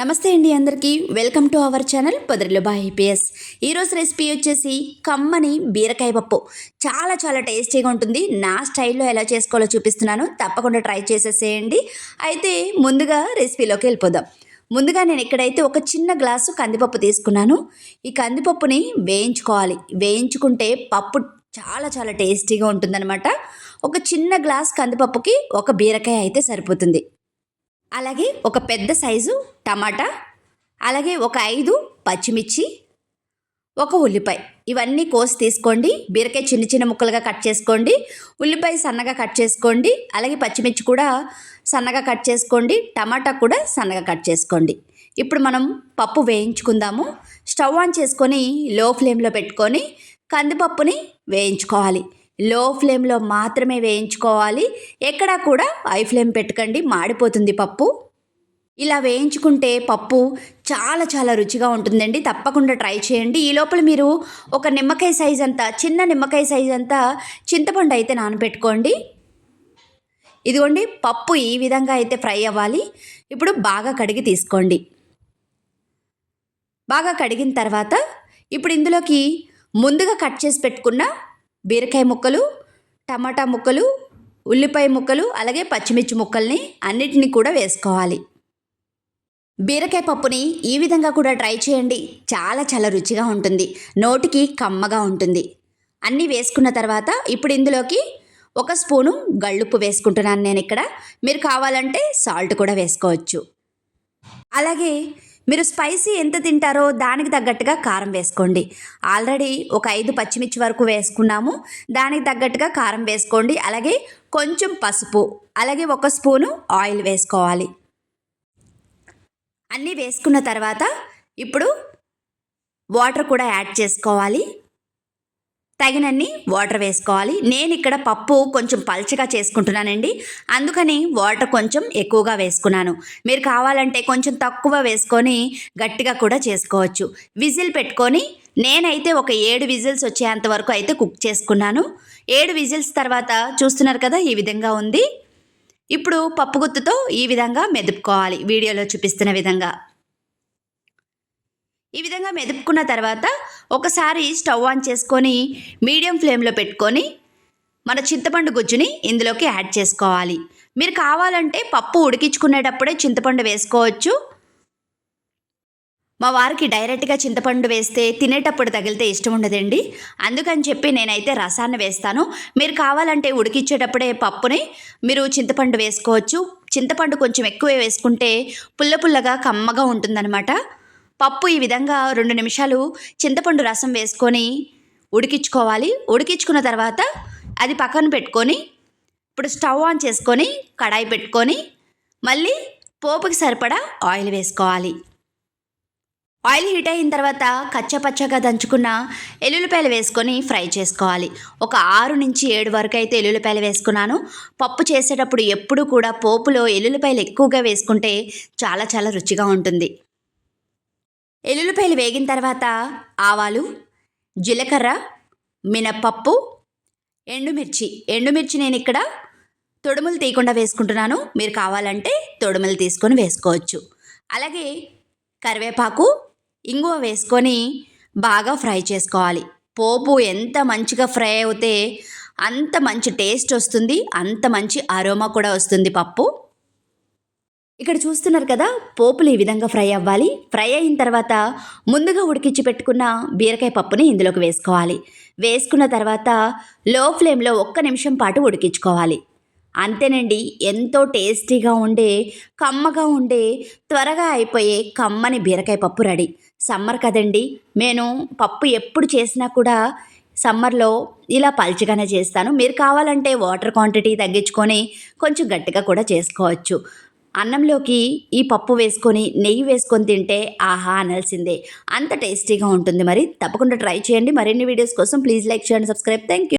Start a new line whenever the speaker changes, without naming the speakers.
నమస్తే అండి అందరికీ. వెల్కమ్ టు అవర్ ఛానల్ పొదరిలో బా ఐపీఎస్. ఈరోజు రెసిపీ వచ్చేసి కమ్మని బీరకాయ పప్పు. చాలా చాలా టేస్టీగా ఉంటుంది. నా స్టైల్లో ఎలా చేసుకోవాలో చూపిస్తున్నాను. తప్పకుండా ట్రై చేసేసేయండి. అయితే ముందుగా రెసిపీలోకి వెళ్ళిపోదాం. ముందుగా నేను ఇక్కడైతే ఒక చిన్న గ్లాసు కందిపప్పు తీసుకున్నాను. ఈ కందిపప్పుని వేయించుకోవాలి. వేయించుకుంటే పప్పు చాలా చాలా టేస్టీగా ఉంటుందన్నమాట. ఒక చిన్న గ్లాస్ కందిపప్పుకి ఒక బీరకాయ అయితే సరిపోతుంది. అలాగే ఒక పెద్ద సైజు టమాటా అలాగే ఒక ఐదు పచ్చిమిర్చి ఒక ఉల్లిపాయ. ఇవన్నీ కోసి తీసుకోండి. బీరకాయ చిన్న చిన్న ముక్కలుగా కట్ చేసుకోండి. ఉల్లిపాయ సన్నగా కట్ చేసుకోండి. అలాగే పచ్చిమిర్చి కూడా సన్నగా కట్ చేసుకోండి. టమాటా కూడా సన్నగా కట్ చేసుకోండి. ఇప్పుడు మనం పప్పు వేయించుకుందాము. స్టవ్ ఆన్ చేసుకొని లో ఫ్లేమ్లో పెట్టుకొని కందిపప్పుని వేయించుకోవాలి. లో ఫ్లేమ్లో మాత్రమే వేయించుకోవాలి. ఎక్కడా కూడా హై ఫ్లేమ్ పెట్టకండి మాడిపోతుంది పప్పు. ఇలా వేయించుకుంటే పప్పు చాలా చాలా రుచిగా ఉంటుందండి. తప్పకుండా ట్రై చేయండి. ఈ లోపల మీరు ఒక నిమ్మకాయ సైజ్ అంతా చిన్న నిమ్మకాయ సైజ్ అంతా చింతపండు అయితే నానబెట్టుకోండి. ఇదిగోండి పప్పు ఈ విధంగా అయితే ఫ్రై అవ్వాలి. ఇప్పుడు బాగా కడిగి తీసుకోండి. బాగా కడిగిన తర్వాత ఇప్పుడు ఇందులోకి ముందుగా కట్ చేసి పెట్టుకున్న బీరకాయ ముక్కలు టమాటా ముక్కలు ఉల్లిపాయ ముక్కలు అలాగే పచ్చిమిర్చి ముక్కల్ని అన్నిటినీ కూడా వేసుకోవాలి. బీరకాయ పప్పుని ఈ విధంగా కూడా ట్రై చేయండి. చాలా చాలా రుచిగా ఉంటుంది. నోటికి కమ్మగా ఉంటుంది. అన్నీ వేసుకున్న తర్వాత ఇప్పుడు ఇందులోకి ఒక స్పూను గళ్ళుప్పు వేసుకుంటున్నాను నేను ఇక్కడ. మీరు కావాలంటే సాల్ట్ కూడా వేసుకోవచ్చు. అలాగే మీరు స్పైసీ ఎంత తింటారో దానికి తగ్గట్టుగా కారం వేసుకోండి. ఆల్రెడీ ఒక ఐదు పచ్చిమిర్చి వరకు వేసుకున్నాము. దానికి తగ్గట్టుగా కారం వేసుకోండి. అలాగే కొంచెం పసుపు అలాగే ఒక స్పూను ఆయిల్ వేసుకోవాలి. అన్నీ వేసుకున్న తర్వాత ఇప్పుడు వాటర్ కూడా యాడ్ చేసుకోవాలి. తగినన్ని వాటర్ వేసుకోవాలి. నేను ఇక్కడ పప్పు కొంచెం పల్చగా చేసుకుంటున్నానండి. అందుకని వాటర్ కొంచెం ఎక్కువగా వేసుకున్నాను. మీరు కావాలంటే కొంచెం తక్కువ వేసుకొని గట్టిగా కూడా చేసుకోవచ్చు. విజిల్ పెట్టుకొని నేనైతే ఒక ఏడు విజిల్స్ వచ్చేంత వరకు అయితే కుక్ చేసుకున్నాను. ఏడు విజిల్స్ తర్వాత చూస్తున్నారు కదా ఈ విధంగా ఉంది. ఇప్పుడు పప్పు గుత్తుతో ఈ విధంగా మెదుపుకోవాలి. వీడియోలో చూపిస్తున్న విధంగా. ఈ విధంగా మెదుపుకున్న తర్వాత ఒకసారి స్టవ్ ఆన్ చేసుకొని మీడియం ఫ్లేమ్లో పెట్టుకొని మన చింతపండు గుజ్జుని ఇందులోకి యాడ్ చేసుకోవాలి. మీరు కావాలంటే పప్పు ఉడికించుకునేటప్పుడే చింతపండు వేసుకోవచ్చు. మా వారికి డైరెక్ట్గా చింతపండు వేస్తే తినేటప్పుడు తగిలితే ఇష్టం ఉండదండి. అందుకని చెప్పి నేనైతే రసాన్ని వేస్తాను. మీరు కావాలంటే ఉడికించేటప్పుడే పప్పుని మీరు చింతపండు వేసుకోవచ్చు. చింతపండు కొంచెం ఎక్కువ వేసుకుంటే పుల్ల పుల్లగా కమ్మగా ఉంటుందన్నమాట. పప్పు ఈ విధంగా రెండు నిమిషాలు చింతపండు రసం వేసుకొని ఉడికించుకోవాలి. ఉడికించుకున్న తర్వాత అది పక్కన పెట్టుకొని ఇప్పుడు స్టవ్ ఆన్ చేసుకొని కడాయి పెట్టుకొని మళ్ళీ పోపుకి సరిపడా ఆయిల్ వేసుకోవాలి. ఆయిల్ హీట్ అయిన తర్వాత కచ్చపచ్చగా దంచుకున్న ఎల్లుల్లిపాయలు వేసుకొని ఫ్రై చేసుకోవాలి. ఒక ఆరు నుంచి ఏడు వరకు అయితే ఎల్లుల్లిపాయలు వేసుకున్నాను. పప్పు చేసేటప్పుడు ఎప్పుడు కూడా పోపులో ఎల్లుల్లిపాయలు ఎక్కువగా వేసుకుంటే చాలా చాలా రుచిగా ఉంటుంది. ఎల్లుల్లిపాయలు వేగిన తర్వాత ఆవాలు జీలకర్ర మినప్పప్పు ఎండుమిర్చి. ఎండుమిర్చి నేను ఇక్కడ తొడుములు తీయకుండా వేసుకుంటున్నాను. మీరు కావాలంటే తొడుములు తీసుకొని వేసుకోవచ్చు. అలాగే కరివేపాకు ఇంగువ వేసుకొని బాగా ఫ్రై చేసుకోవాలి. పోపు ఎంత మంచిగా ఫ్రై అవుతే అంత మంచి టేస్ట్ వస్తుంది. అంత మంచి అరోమా కూడా వస్తుంది పప్పు. ఇక్కడ చూస్తున్నారు కదా పోపులు ఈ విధంగా ఫ్రై అవ్వాలి. ఫ్రై అయిన తర్వాత ముందుగా ఉడికించి పెట్టుకున్న బీరకాయ పప్పుని ఇందులోకి వేసుకోవాలి. వేసుకున్న తర్వాత లో ఫ్లేమ్లో ఒక్క నిమిషం పాటు ఉడికించుకోవాలి. అంతేనండి ఎంతో టేస్టీగా ఉండే కమ్మగా ఉండే త్వరగా అయిపోయే కమ్మని బీరకాయ పప్పు రెడీ. సమ్మర్ కదండి నేను పప్పు ఎప్పుడు చేసినా కూడా సమ్మర్లో ఇలా పల్చగానే చేస్తాను. మీరు కావాలంటే వాటర్ క్వాంటిటీ తగ్గించుకొని కొంచెం గట్టిగా కూడా చేసుకోవచ్చు. అన్నంలోకి ఈ పప్పు వేసుకొని నెయ్యి వేసుకొని తింటే ఆహా అనాల్సిందే. అంత టేస్టీగా ఉంటుంది మరి. తప్పకుండా ట్రై చేయండి. మరిన్ని వీడియోస్ కోసం ప్లీజ్ లైక్ చేయండి సబ్స్క్రైబ్. Thank you